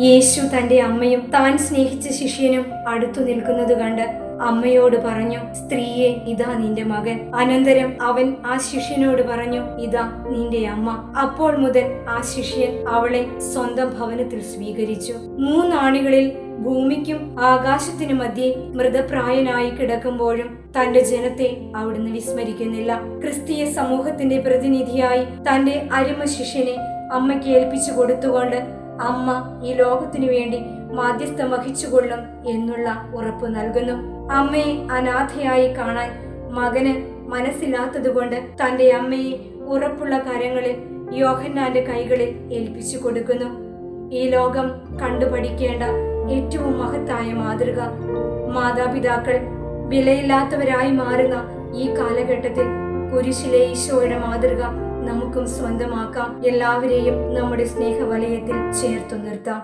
യേശു തന്റെ അമ്മയും താൻ സ്നേഹിച്ച ശിഷ്യനും അടുത്തു നിൽക്കുന്നത് കണ്ട് അമ്മയോട് പറഞ്ഞു സ്ത്രീയെ ഇതാ നിന്റെ മകൻ. അനന്തരം അവൻ ആ ശിഷ്യനോട് പറഞ്ഞു ഇതാ നിന്റെ അമ്മ. അപ്പോൾ മുതൽ ആ ശിഷ്യൻ അവളെ സ്വന്തം ഭവനത്തിൽ സ്വീകരിച്ചു. മൂന്നാണികളിൽ ഭൂമിക്കും ആകാശത്തിനു മധ്യേ മൃതപ്രായനായി കിടക്കുമ്പോഴും തന്റെ ജനത്തെ അവിടുന്ന് വിസ്മരിക്കുന്നില്ല. ക്രിസ്തീയ സമൂഹത്തിന്റെ പ്രതിനിധിയായി തന്റെ അരുമ ശിഷ്യനെ അമ്മയ്ക്ക് ഏൽപ്പിച്ചു കൊടുത്തുകൊണ്ട് അമ്മ ഈ ലോകത്തിനു വേണ്ടി മാധ്യസ്ഥം വഹിച്ചുകൊള്ളും എന്നുള്ള ഉറപ്പ് നൽകുന്നു. അമ്മയെ അനാഥയായി കാണാൻ മകന് മനസ്സില്ലാത്തതുകൊണ്ട് തന്റെ അമ്മയെ ഉറപ്പുള്ള കരങ്ങളിൽ യോഹന്നാന്റെ കൈകളിൽ ഏൽപ്പിച്ചു കൊടുക്കുന്നു. ഈ ലോകം കണ്ടുപഠിക്കേണ്ട ഏറ്റവും മഹത്തായ മാതൃക. മാതാപിതാക്കൾ വിലയില്ലാത്തവരായി മാറുന്ന ഈ കാലഘട്ടത്തിൽ കുരിശിലെ ഈശോയുടെ മാതൃക നമുക്കും സ്വന്തമാക്കാം. എല്ലാവരെയും നമ്മുടെ സ്നേഹവലയത്തിൽ ചേർത്തു നിർത്താം.